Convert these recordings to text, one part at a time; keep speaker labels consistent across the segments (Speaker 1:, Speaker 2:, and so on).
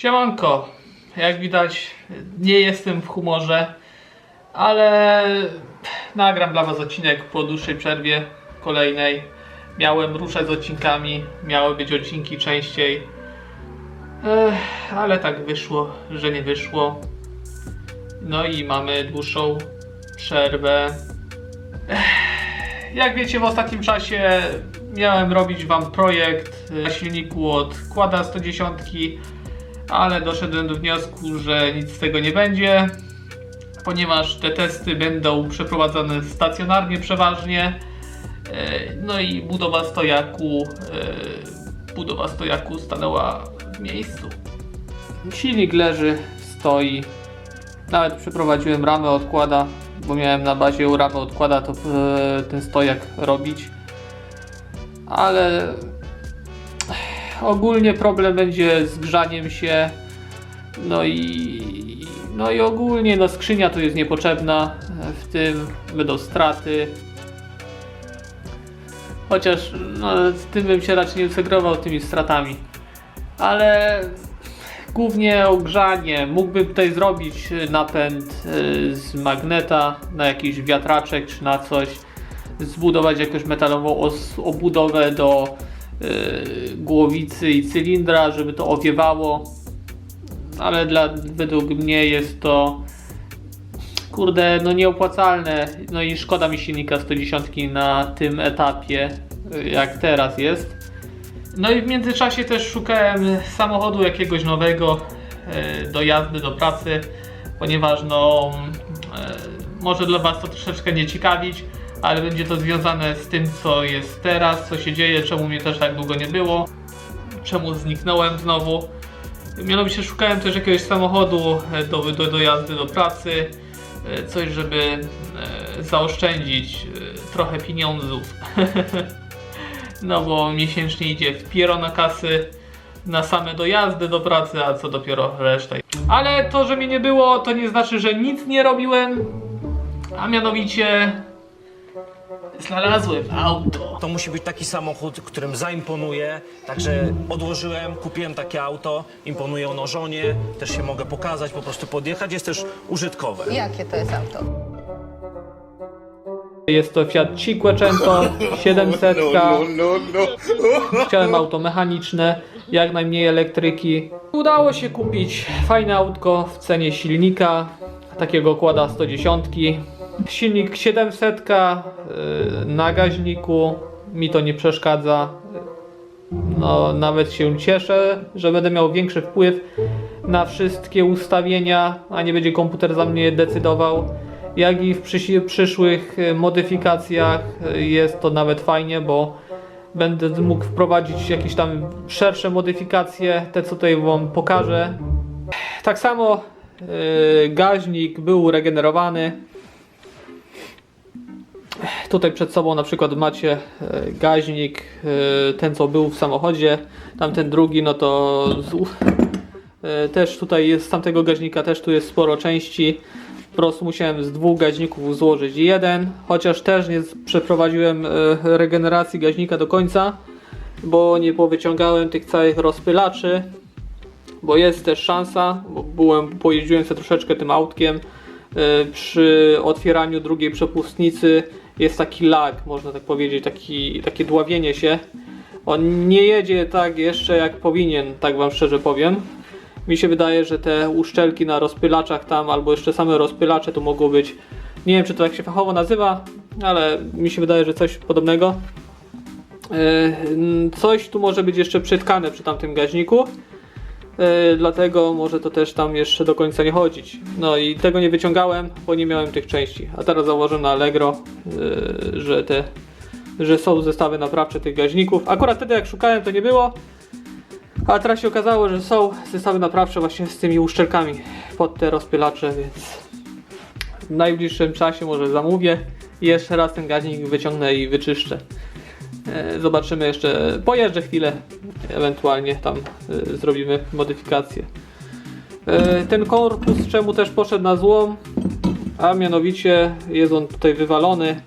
Speaker 1: Siemanko, jak widać nie jestem w humorze, ale nagram dla was odcinek po dłuższej przerwie kolejnej. Miałem ruszać z odcinkami, miały być odcinki częściej, Ech, ale tak wyszło, że nie wyszło. No i mamy dłuższą przerwę. Ech, Jak wiecie, w ostatnim czasie miałem robić wam projekt na silniku od Kłada 110, ale doszedłem do wniosku, że nic z tego nie będzie, ponieważ te testy będą przeprowadzane stacjonarnie przeważnie. E, No i budowa stojaku, e, budowa stojaku stanęła w miejscu. Silnik leży, stoi. Nawet przeprowadziłem ramę odkłada, bo miałem na bazie ramę odkłada to e, ten stojak robić. Ale ogólnie problem będzie z grzaniem się. No i no i ogólnie no skrzynia tu jest niepotrzebna. W tym będą straty. Chociaż no, z tym bym się raczej nie sugerował tymi stratami. Ale głównie ogrzanie. Mógłbym tutaj zrobić napęd y, z magneta na jakiś wiatraczek czy na coś. Zbudować jakąś metalową obudowę do głowicy i cylindra, żeby to owiewało. Ale dla, według mnie jest to kurde, no nieopłacalne. No i szkoda mi silnika 110 na tym etapie, y, jak teraz jest. No i w międzyczasie też szukałem samochodu jakiegoś nowego e, do jazdy, do pracy, ponieważ no może dla Was to troszeczkę nie ciekawić, ale będzie to związane z tym, co jest teraz, co się dzieje, czemu mnie też tak długo nie było, czemu zniknąłem znowu. Mianowicie szukałem też jakiegoś samochodu e, do, do, do jazdy, do pracy, e, coś, żeby e, zaoszczędzić trochę pieniądzów. No bo miesięcznie idzie w na kasy, na same dojazdy do pracy, a co dopiero reszta. Ale to, że mnie nie było, to nie znaczy, że nic nie robiłem. A mianowicie znalazłem auto.
Speaker 2: To musi być taki samochód, którym zaimponuję. Także odłożyłem, kupiłem takie auto. Imponuje ono żonie, też się mogę pokazać, po prostu podjechać. Jest też użytkowe.
Speaker 3: Jakie to jest auto?
Speaker 1: Jest to Fiat Cinquecento 700. Chciałem auto mechaniczne, jak najmniej elektryki. Udało się kupić fajne autko w cenie silnika, takiego kłada 110. Silnik 700 yy, na gaźniku, mi to nie przeszkadza. No, nawet się cieszę, że będę miał większy wpływ na wszystkie ustawienia, a nie będzie komputer za mnie decydował. Jak i w przyszłych e, modyfikacjach e, jest to nawet fajnie, bo będę mógł wprowadzić jakieś tam szersze modyfikacje, te co tutaj Wam pokażę. Tak samo gaźnik był regenerowany. Tutaj przed sobą na przykład macie e, gaźnik, e, ten co był w samochodzie, tamten drugi, no to e, też tutaj jest z tamtego gaźnika też tu jest sporo części. Po prostu musiałem z dwóch gaźników złożyć jeden, chociaż też nie przeprowadziłem regeneracji gaźnika do końca, bo nie powyciągałem tych całych rozpylaczy, bo jest też szansa, bo byłem, pojeździłem sobie troszeczkę tym autkiem, przy otwieraniu drugiej przepustnicy jest taki lag, można tak powiedzieć, taki, takie dławienie się. On nie jedzie tak jeszcze jak powinien, tak wam szczerze powiem. Mi się wydaje, że te uszczelki na rozpylaczach tam, albo jeszcze same rozpylacze to mogło być, nie wiem czy to tak się fachowo nazywa, ale mi się wydaje, że coś podobnego. E, Coś tu może być jeszcze przytkane przy tamtym gaźniku. E, dlatego może to też tam jeszcze do końca nie chodzić. No i tego nie wyciągałem, bo nie miałem tych części. A teraz założyłem na Allegro, e, że te że są zestawy naprawcze tych gaźników. Akurat wtedy jak szukałem to nie było, a teraz się okazało, że są zestawy naprawcze właśnie z tymi uszczelkami pod te rozpylacze, więc w najbliższym czasie może zamówię i jeszcze raz ten gaźnik wyciągnę i wyczyszczę. E, Zobaczymy jeszcze, pojeżdżę chwilę, ewentualnie tam e, zrobimy modyfikację. E, Ten korpus czemu też poszedł na złom, a mianowicie jest on tutaj wywalony.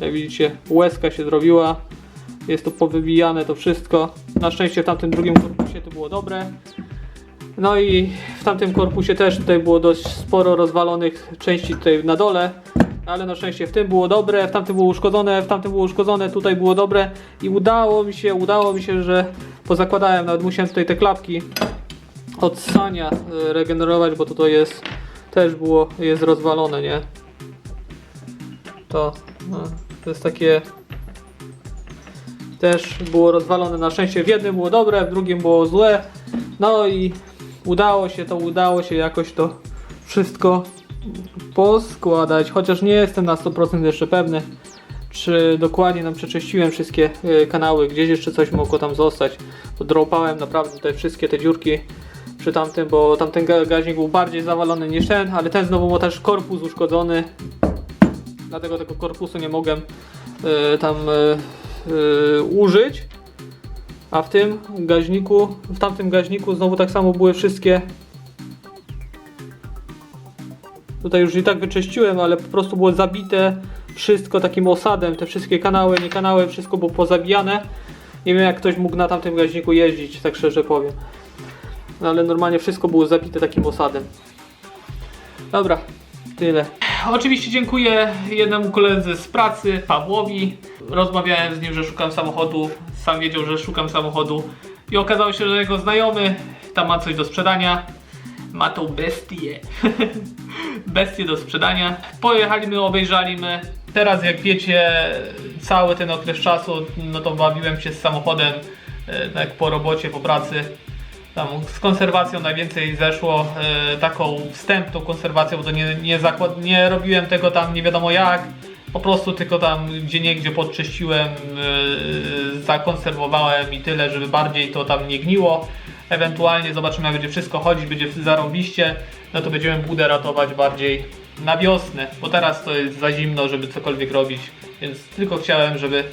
Speaker 1: Jak widzicie, łezka się zrobiła, jest to powybijane to wszystko. Na szczęście w tamtym drugim korpusie to było dobre. No i w tamtym korpusie też tutaj było dość sporo rozwalonych części tutaj na dole. Ale na szczęście w tym było dobre, w tamtym było uszkodzone, w tamtym było uszkodzone, tutaj było dobre i udało mi się, udało mi się, że pozakładałem, nawet musiałem tutaj te klapki od sania y, regenerować, bo tutaj jest też było, jest rozwalone, nie? To, no, to jest takie też było rozwalone na szczęście w jednym było dobre, w drugim było złe. No i udało się to, udało się jakoś to wszystko poskładać, chociaż nie jestem na 100% jeszcze pewny, czy dokładnie nam przeczyściłem wszystkie y, kanały, gdzieś jeszcze coś mogło tam zostać. Podropałem naprawdę tutaj wszystkie te dziurki przy tamtym, bo tamten ga- gaźnik był bardziej zawalony niż ten, ale ten znowu ma też korpus uszkodzony, dlatego tego korpusu nie mogłem y, tam y, y, użyć. A w tym gaźniku, w tamtym gaźniku znowu tak samo były wszystkie. Tutaj już i tak wyczyściłem, ale po prostu było zabite wszystko takim osadem. Te wszystkie kanały, nie kanały, wszystko było pozabijane. Nie wiem jak ktoś mógł na tamtym gaźniku jeździć, tak szczerze powiem. No ale normalnie wszystko było zabite takim osadem. Dobra, tyle. Oczywiście dziękuję jednemu koledze z pracy, Pawłowi. Rozmawiałem z nim, że szukam samochodu. Sam wiedział, że szukam samochodu. I okazało się, że jego znajomy tam ma coś do sprzedania. Ma tą bestię. bestię do sprzedania. Pojechaliśmy, obejrzaliśmy. Teraz jak wiecie, cały ten okres czasu, no to bawiłem się z samochodem, e, tak po robocie, po pracy. Tam z konserwacją najwięcej zeszło, e, taką wstępną konserwacją, bo to nie, nie, zakład, nie robiłem tego tam nie wiadomo jak, po prostu tylko tam gdzie niegdzie podczyściłem, e, zakonserwowałem i tyle, żeby bardziej to tam nie gniło. Ewentualnie zobaczymy jak będzie wszystko chodzić, będzie zarąbiście, no to będziemy budę ratować bardziej na wiosnę, bo teraz to jest za zimno, żeby cokolwiek robić, więc tylko chciałem, żeby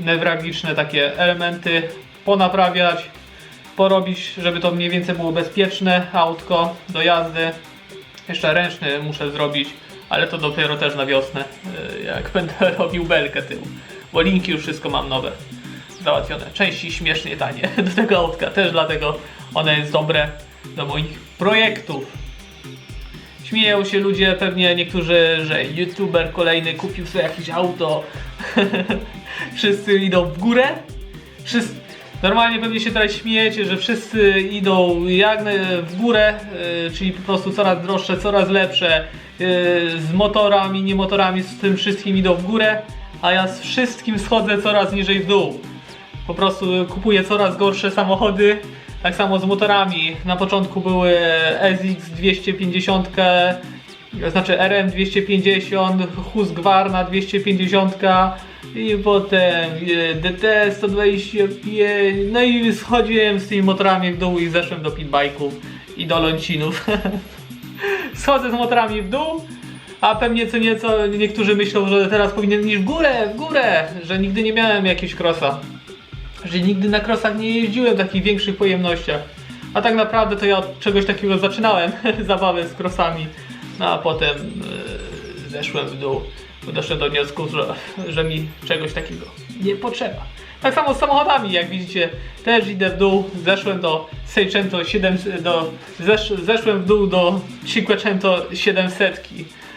Speaker 1: newralgiczne takie elementy ponaprawiać, porobić, żeby to mniej więcej było bezpieczne autko do jazdy. Jeszcze ręczny muszę zrobić, ale to dopiero też na wiosnę, yy, jak będę robił belkę tyłu. Bo linki już wszystko mam nowe, załatwione. Części śmiesznie tanie do tego autka, też dlatego one jest dobre do moich projektów. Śmieją się ludzie pewnie niektórzy, że youtuber kolejny kupił sobie jakieś auto. Wszyscy idą w górę. Wszyscy, normalnie pewnie się teraz śmiejecie, że wszyscy idą jak w górę, yy, czyli po prostu coraz droższe, coraz lepsze. Yy, z motorami, nie motorami, z tym wszystkim idą w górę. A ja z wszystkim schodzę coraz niżej w dół. Po prostu kupuję coraz gorsze samochody. Tak samo z motorami. Na początku były SX 250, znaczy RM 250, Husqvarna 250 i potem e, DT 125. No i schodziłem z tymi motorami w dół i zeszłem do pitbike'ów i do lącinów. Schodzę z motorami w dół, a pewnie co nieco niektórzy myślą, że teraz powinien iść w górę, w górę, że nigdy nie miałem jakiegoś crossa że nigdy na krosach nie jeździłem w takich większych pojemnościach. A tak naprawdę to ja od czegoś takiego zaczynałem, zabawę z krosami. No a potem yy, zeszłem w dół, bo doszedłem do wniosku, że, że mi czegoś takiego nie potrzeba. Tak samo z samochodami, jak widzicie, też idę w dół, zeszłem do Seicento 700, do, zesz, zeszłem w dół do Cinquecento 700.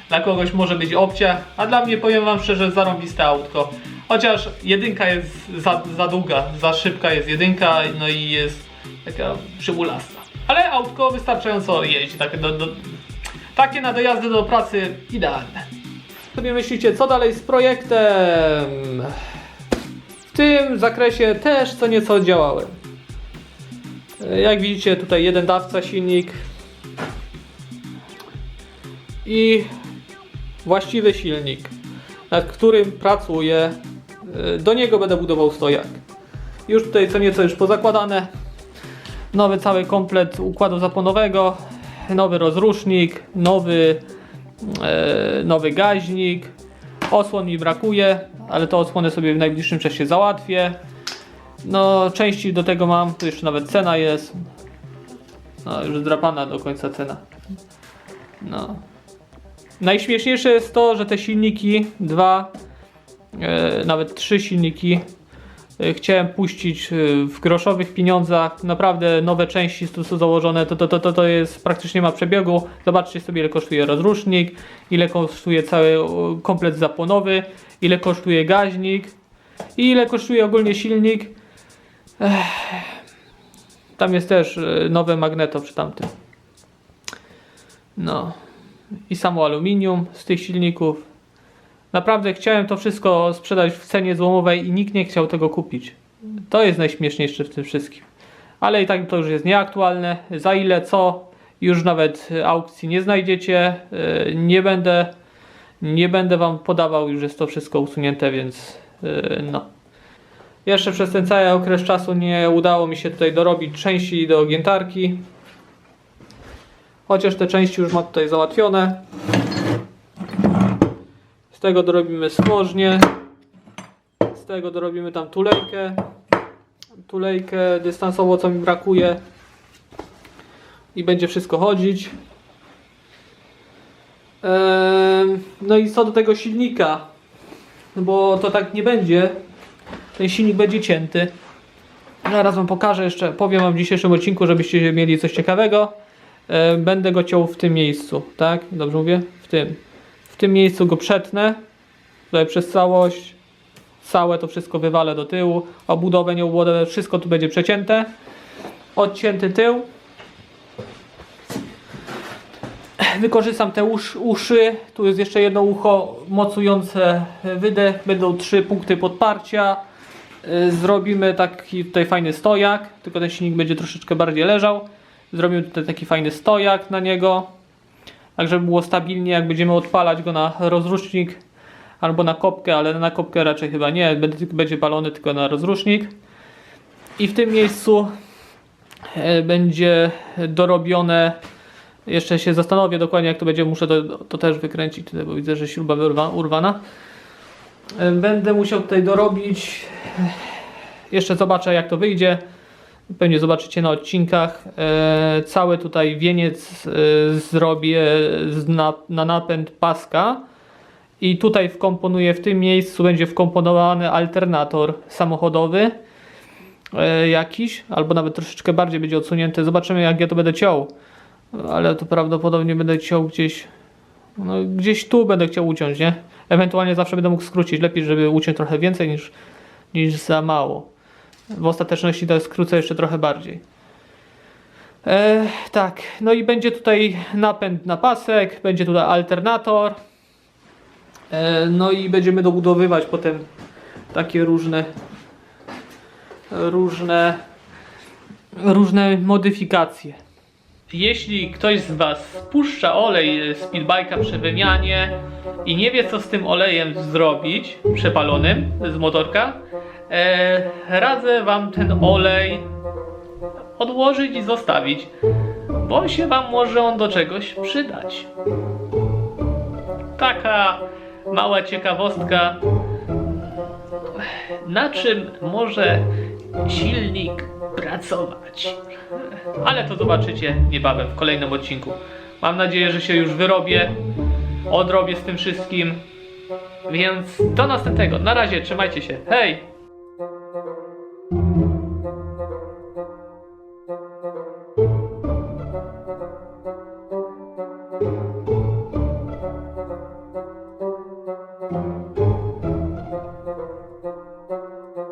Speaker 1: Dla kogoś może być opcja, a dla mnie powiem wam szczerze zarąbiste autko. Chociaż jedynka jest za, za długa, za szybka jest jedynka, no i jest taka przybulasta. Ale autko wystarczająco jeździ, takie, do, do, takie na dojazdy do pracy idealne. Sobie myślicie, co dalej z projektem? W tym zakresie też co nieco działałem. Jak widzicie, tutaj jeden dawca silnik i właściwy silnik, nad którym pracuję. Y, Do niego będę budował stojak. Już tutaj co nieco już pozakładane. Nowy cały komplet układu zaponowego, nowy rozrusznik, nowy, e, nowy gaźnik. Osłon mi brakuje, ale to osłony sobie w najbliższym czasie załatwię. No, części do tego mam, tu jeszcze nawet cena jest. No, już zdrapana do końca cena. No. Najśmieszniejsze jest to, że te silniki, dwa, e, nawet trzy silniki, y, chciałem puścić y, w groszowych pieniądzach. Naprawdę nowe części są założone, to, to, to, to, jest praktycznie ma przebiegu. Zobaczcie sobie ile kosztuje rozrusznik, ile kosztuje cały komplet zapłonowy, ile kosztuje gaźnik i ile kosztuje ogólnie silnik. Ech. Tam jest też nowe magneto przy tamtym. No. I samo aluminium z tych silników. Naprawdę chciałem to wszystko sprzedać w cenie złomowej i nikt nie chciał tego kupić. To jest najśmieszniejsze w tym wszystkim. Ale i tak to już jest nieaktualne. Za ile co, już nawet aukcji nie znajdziecie. Yy, Nie będę, nie będę wam podawał, już jest to wszystko usunięte, więc yy, no. Jeszcze przez ten cały okres czasu nie udało mi się tutaj dorobić części do giętarki. Chociaż te części już mam tutaj załatwione. Z tego dorobimy smożnie. Z tego dorobimy tam tulejkę. Tulejkę dystansową, co mi brakuje. I będzie wszystko chodzić. Ehm, No i co do tego silnika. No Bo to tak nie będzie. Ten silnik będzie cięty. Zaraz wam pokażę jeszcze, powiem wam w dzisiejszym odcinku, żebyście mieli coś ciekawego. E, Będę go ciął w tym miejscu, tak? Dobrze mówię? W tym. W tym miejscu go przetnę. Tutaj przez całość. Całe to wszystko wywalę do tyłu. Obudowę, nie obudowę, wszystko tu będzie przecięte. Odcięty tył. Wykorzystam te usz, uszy. Tu jest jeszcze jedno ucho mocujące wydech. Będą trzy punkty podparcia. Y, Zrobimy taki tutaj fajny stojak, tylko ten silnik będzie troszeczkę bardziej leżał. Zrobimy tutaj taki fajny stojak na niego, tak żeby było stabilnie, jak będziemy odpalać go na rozrusznik albo na kopkę, ale na kopkę raczej chyba nie, będzie, balony tylko na rozrusznik. I w tym miejscu e, będzie dorobione, jeszcze się zastanowię dokładnie jak to będzie, muszę to, to też wykręcić tutaj, bo widzę, że śruba wyrwa- urwana. E, Będę musiał tutaj dorobić. Jeszcze zobaczę jak to wyjdzie. Pewnie zobaczycie na odcinkach. E, cały tutaj wieniec e, zrobię z na, na napęd paska. I tutaj wkomponuję w tym miejscu będzie wkomponowany alternator samochodowy e, jakiś, albo nawet troszeczkę bardziej będzie odsunięty. Zobaczymy jak ja to będę ciął. Ale to prawdopodobnie będę ciął gdzieś no, gdzieś tu będę chciał uciąć, nie? Ewentualnie zawsze będę mógł skrócić. Lepiej, żeby uciąć trochę więcej niż, niż za mało. W ostateczności to skrócę jeszcze trochę bardziej. E, tak, no i będzie tutaj napęd na pasek, będzie tutaj alternator. E, no i będziemy dobudowywać potem takie różne różne różne modyfikacje. Jeśli ktoś z Was spuszcza olej z speedbike'a przy wymianie i nie wie co z tym olejem zrobić przepalonym z motorka, radzę Wam ten olej odłożyć i zostawić, bo się Wam może on do czegoś przydać. Taka mała ciekawostka, na czym może silnik pracować. Ale to zobaczycie niebawem w kolejnym odcinku. Mam nadzieję, że się już wyrobię, odrobię z tym wszystkim. Więc do następnego. Na razie, trzymajcie się. Hej!